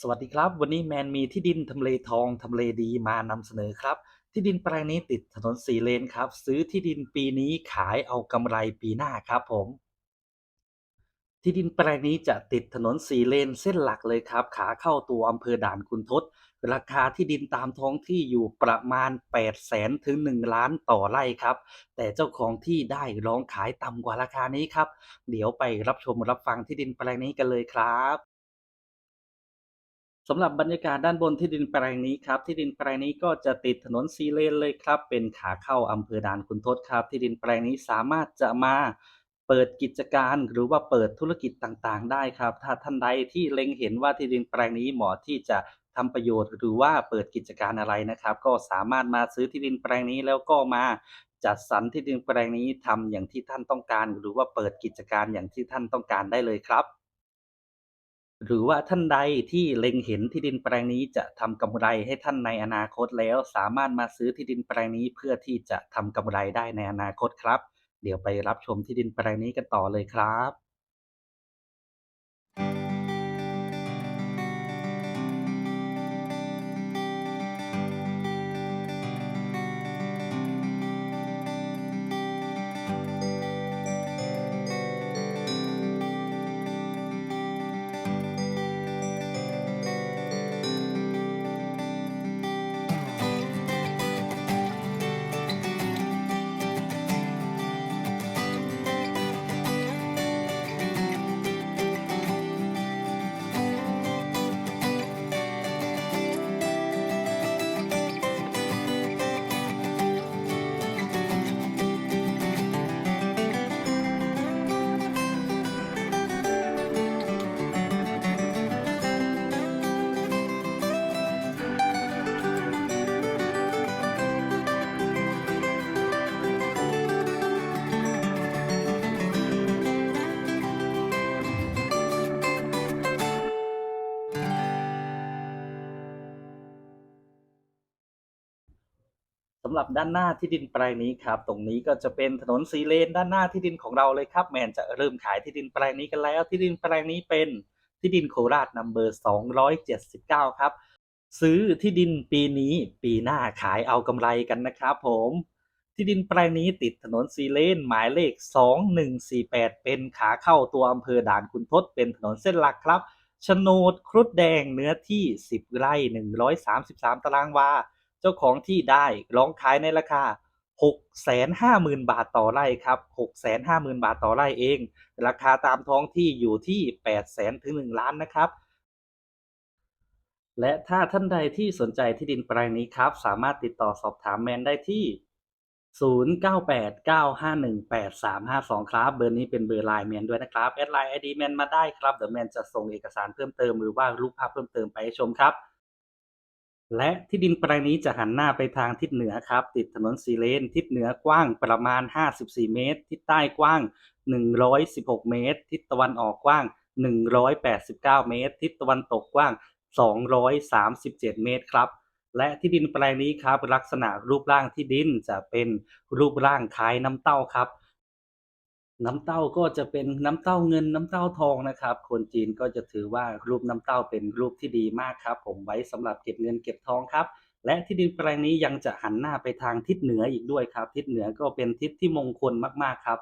สวัสดีครับ วันนี้แมนมีที่ดินทำเลทองทำเลดีมานำเสนอครับ ที่ดินแปลงนี้ติดถนนสีเลนครับ ซื้อที่ดินปีนี้ขายเอากำไรปีหน้าครับผม ที่ดินแปลงนี้จะติดถนนสีเลนเส้นหลักเลยครับ ขาเข้าตัวอำเภอด่านคุณทศ ราคาที่ดินตามท้องที่อยู่ประมาณ 8 0 0แสนถึง 1 ล้านต่อไร่ครับ แต่เจ้าของที่ได้ร้องขายต่ำกว่าราคานี้ครับ เดี๋ยวไปรับชมรับฟังที่ดินแปลงนี้กันเลยครับ สำหรับบรรยากาศด้านบนที่ดินแปลงนี้ครับ ที่ดินแปลงนี้ก็จะติดถนนซีเลนเลยครับ เป็นขาเข้าอำเภอด่านคุณทศครับ ที่ดินแปลงนี้สามารถจะมาเปิดกิจการหรือว่าเปิดธุรกิจต่างๆ ได้ครับ ถ้าท่านใดที่เล็งเห็นว่าที่ดินแปลงนี้เหมาะที่จะทำประโยชน์หรือว่าเปิดกิจการอะไรนะครับ ก็สามารถมาซื้อที่ดินแปลงนี้แล้วก็มาจัดสรรที่ดินแปลงนี้ทำอย่างที่ท่านต้องการ หรือว่าเปิดกิจการอย่างที่ท่านต้องการได้เลยครับ หรือว่าท่านใดที่เล็งเห็นที่ดินแปลงนี้จะทำกำไรให้ท่านในอนาคตแล้ว สามารถมาซื้อที่ดินแปลงนี้เพื่อที่จะทำกำไรได้ในอนาคตครับ เดี๋ยวไปรับชมที่ดินแปลงนี้กันต่อเลยครับ หรับด้านหน้าที่ดินแปลงนี้ครับ ตรงนี้ก็จะเป็นถนนสีเลนด้านหน้าที่ดินของเราเลยครับแมนจะเริ่มขายที่ดินแปลงนี้กันแล้ว ที่ดินแปลงนี้เป็นที่ดินโคราชนัมเบอร์279 ครับ ซื้อที่ดินปีนี้ปีหน้าขายเอากำไรกันนะครับผมที่ดินแปลงนี้ติดถนนสีเลนหมายเลข 2148 เป็นขาเข้าตัวอำเภอด่านคุณทศเป็นถนนเส้นหลักครับโฉนดครุฑแดงเนื้อที่ 10 ไร่ 133 ตารางวา เจ้าของที่ได้ร้องขายในราคา 650,000 บาทต่อไร่ครับ 650,000 บาทต่อไร่เอง ราคาตามท้องที่อยู่ที่ 800,000ถึง1ล้านนะครับ และถ้าท่านใดที่สนใจที่ดินแปลงนี้ครับ สามารถติดต่อสอบถามแมนได้ที่ 0989518352 ครับ เบอร์นี้เป็นเบอร์ไลน์แมนด้วยนะครับ แอดไลน์ ID แมนมาได้ครับ เดี๋ยวแมนจะส่งเอกสารเพิ่มเติมหรือว่ารูปภาพเพิ่มเติมไปให้ชมครับ และที่ดินแปลงนี้จะหันหน้าไปทางทิศเหนือครับ ติดถนนสีเลน ทิศเหนือกว้างประมาณ 54 เมตร ทิศใต้กว้าง 116 เมตร ทิศตะวันออกกว้าง 189 เมตร ทิศตะวันตกกว้าง 237 เมตรครับ และที่ดินแปลงนี้ครับลักษณะรูปร่างที่ดินจะเป็นรูปร่างคล้ายน้ำเต้าครับ น้ำเต้าก็จะเป็นน้ำเต้าเงินน้ำเต้าทองนะครับ คนจีนก็จะถือว่ารูปน้ำเต้าเป็นรูปที่ดีมากครับ ผมไว้สำหรับเก็บเงินเก็บทองครับ และที่ดินแปลงนี้ยังจะหันหน้าไปทางทิศเหนืออีกด้วยครับ ทิศเหนือก็เป็นทิศที่มงคลมากๆครับ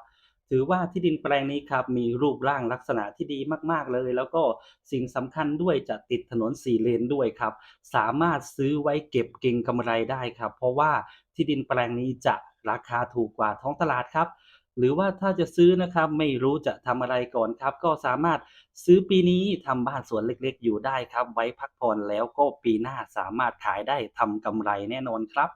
ถือว่าที่ดินแปลงนี้ครับมีรูปร่างลักษณะที่ดีมากๆเลย แล้วก็สิ่งสำคัญด้วยจะติดถนนสี่เลนด้วยครับ สามารถซื้อไว้เก็บเก็งกำไรได้ครับ เพราะว่าที่ดินแปลงนี้จะราคาถูกกว่าท้องตลาดครับ หรือว่าถ้าจะซื้อนะครับไม่รู้จะทำอะไรก่อนครับ ก็สามารถซื้อปีนี้ทำบ้านสวนเล็กๆ อยู่ได้ครับ ไว้พักผ่อนแล้วก็ปีหน้าสามารถขายได้ทำกำไรแน่นอนครับ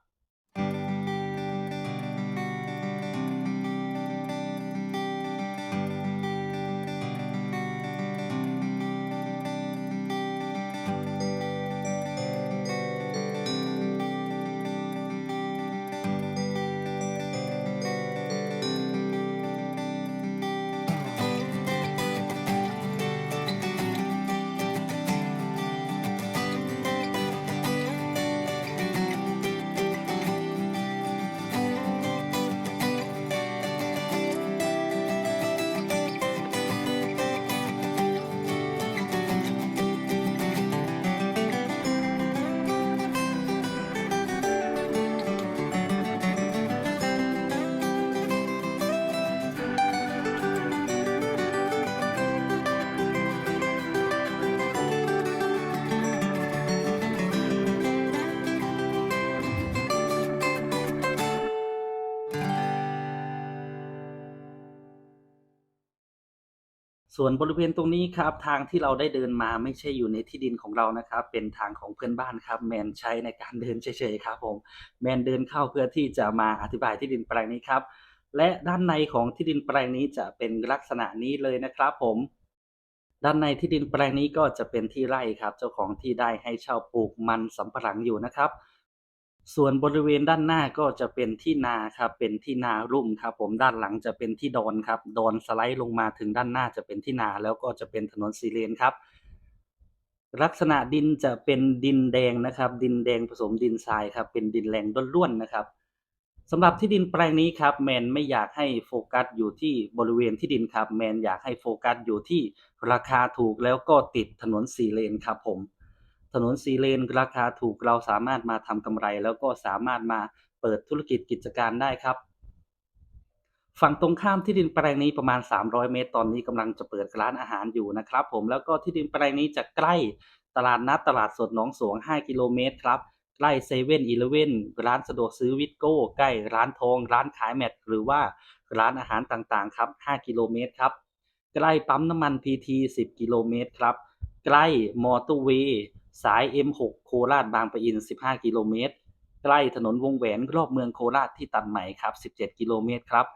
ส่วนบริเวณตรงนี้ครับทางที่เราได้เดินมาไม่ใช่อยู่ในที่ดินของเรานะครับ เป็นทางของเพื่อนบ้านครับ แมนใช้ในการเดินเฉยๆครับผมแมนเดินเข้าเพื่อที่จะมาอธิบายที่ดินแปลงนี้ครับ และด้านในของที่ดินแปลงนี้จะเป็นลักษณะนี้เลยนะครับผมด้านในที่ดินแปลงนี้ก็จะเป็นที่ไร่ครับ เจ้าของที่ได้ให้เช่าปลูกมันสำปะหลังอยู่นะครับ ส่วนบริเวณด้านหน้าก็จะเป็นที่นาครับ เป็นที่นารุ่มครับ ผมด้านหลังจะเป็นที่ดอนครับ ดอนสไลด์ลงมาถึงด้านหน้าจะเป็นที่นาแล้วก็จะเป็นถนนสี่เลนครับ ลักษณะดินจะเป็นดินแดงนะครับ ดินแดงผสมดินทรายครับ เป็นดินแรงล้วนๆนะครับสำหรับที่ดินแปลงนี้ครับแมนไม่อยากให้โฟกัสอยู่ที่บริเวณที่ดินครับแมนอยากให้โฟกัสอยู่ที่ราคาถูกแล้วก็ติดถนนสี่เลนครับผม นนสีเลนราคาถูกเราสามารถมาทำกำไร แล้วก็สามารถมาเปิดธุรกิจกิจการได้ครับ ฝั่งตรงข้ามที่ดินแปลงนี้ประมาณ 300 เมตร ตอนนี้กำลังจะเปิดร้านอาหารอยู่นะครับ ผมแล้วก็ที่ดินแปลงนี้จะใกล้ตลาดนัดตลาดสดหนองสวง 5 กิโลเมตรครับใกล้เซเว่นอีเลฟเว่นร้านสะดวกซื้อวิทโก้ ใกล้ร้านทอง ร้านขายแมทหรือว่าร้านอาหารต่างๆ ครับ 5 กิโลเมตรครับ ใกล้ปั๊มน้ำมันพีที10 กิโลเมตรครับ ใกล้มอเตอร์เวย์ สาย M6 โคราชบางปะอิน 15 กิโลเมตร ใกล้ถนนวงแหวนรอบเมืองโคราชที่ตัดใหม่ครับ 17 กิโลเมตรครับ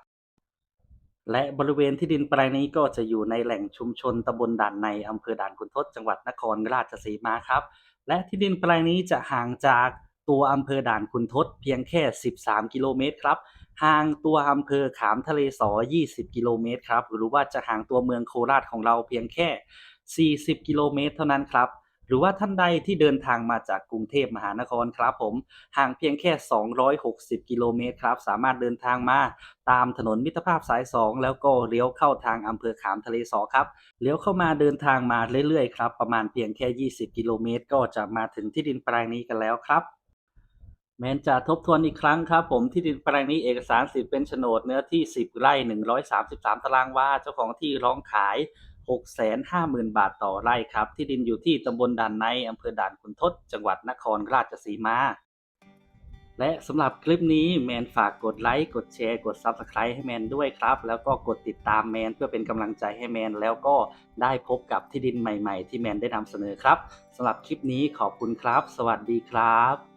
และบริเวณที่ดินแปลงนี้ก็จะอยู่ในแหล่งชุมชนตำบลด่านในอำเภอด่านขุนทดจังหวัดนครราชสีมาครับ และที่ดินแปลงนี้จะห่างจากตัวอำเภอด่านขุนทดเพียงแค่ 13 กิโลเมตรครับห่างตัวอำเภอขามทะเลสอ 20 กิโลเมตรครับ หรือว่าจะห่างตัวเมืองโคราชของเราเพียงแค่ 40 กิโลเมตรเท่านั้นครับ รือว่าท่านใดที่เดินทางมาจากกรุงเทพมหานครครับผม ห่างเพียงแค่ 260 กิโลเมตรครับ สามารถเดินทางมาตามถนนมิตรภาพสาย 2 แล้วก็เลี้ยวเข้าทางอำเภอขามทะเลสอครับ เลี้ยวเข้ามาเดินทางมาเรื่อยๆครับ ประมาณเพียงแค่ 20 กิโลเมตร ก็จะมาถึงที่ดินแปลงนี้กันแล้วครับแมนจะทบทวนอีกครั้งครับผมที่ดินแปลงนี้เอกสารสิทธิ์เป็นโฉนดเนื้อที่ 10 ไร่ 133 ตารางวาเจ้าของที่ร้องขาย 650,000 บาทต่อไร่ครับ ที่ดินอยู่ที่ตำบลด่านในอำเภอด่านขุนทด จังหวัดนครราชสีมา และสำหรับคลิปนี้แมนฝากกดไลค์ กดแชร์ กด Subscribe ให้แมนด้วยครับ แล้วก็กดติดตามแมนเพื่อเป็นกำลังใจให้แมน แล้วก็ได้พบกับที่ดินใหม่ๆ ที่แมนได้นำเสนอครับสำหรับคลิปนี้ขอบคุณครับ สวัสดีครับ